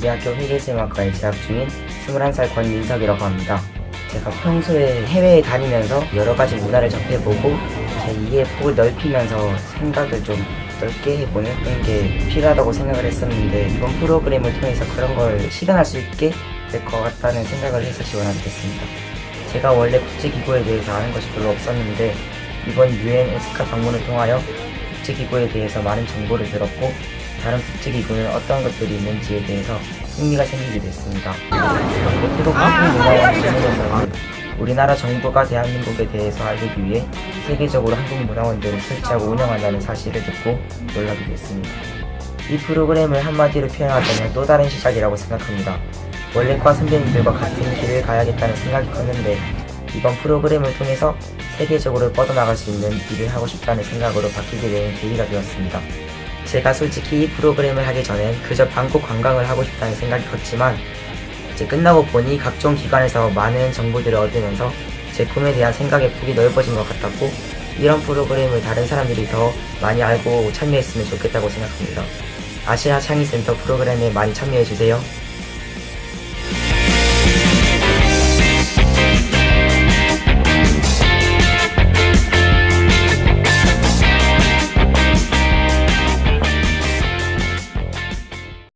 대학교 회계생활과에 재학 중인 21살 권민석이라고 합니다. 제가 평소에 해외에 다니면서 여러 가지 문화를 접해보고 제 이해 폭을 넓히면서 생각을 좀 넓게 해보는 게 필요하다고 생각을 했었는데 이번 프로그램을 통해서 그런 걸 실현할 수 있게 될 것 같다는 생각을 해서 지원하게 됐습니다. 제가 원래 국제기구에 대해서 아는 것이 별로 없었는데 이번 유엔 에스카 방문을 통하여 국제기구에 대해서 많은 정보를 들었고 다른 국제기구는 어떤 것들이 있는지에 대해서 흥미가 생기게 됐습니다. 한국 문화와 질문에서는 우리나라 정부가 대한민국에 대해서 알리기 위해 세계적으로 한국 문화원들을 설치하고 운영한다는 사실을 듣고 놀라게 됐습니다. 이 프로그램을 한마디로 표현하자면 또 다른 시작이라고 생각합니다. 원래과 선배님들과 같은 길을 가야겠다는 생각이 컸는데 이번 프로그램을 통해서 세계적으로 뻗어나갈 수 있는 일을 하고 싶다는 생각으로 바뀌게 된 계기가 되었습니다. 제가 솔직히 이 프로그램을 하기 전엔 그저 방콕 관광을 하고 싶다는 생각이 컸지만 이제 끝나고 보니 각종 기관에서 많은 정보들을 얻으면서 제 꿈에 대한 생각의 폭이 넓어진 것 같았고 이런 프로그램을 다른 사람들이 더 많이 알고 참여했으면 좋겠다고 생각합니다. 아시아 창의센터 프로그램에 많이 참여해주세요.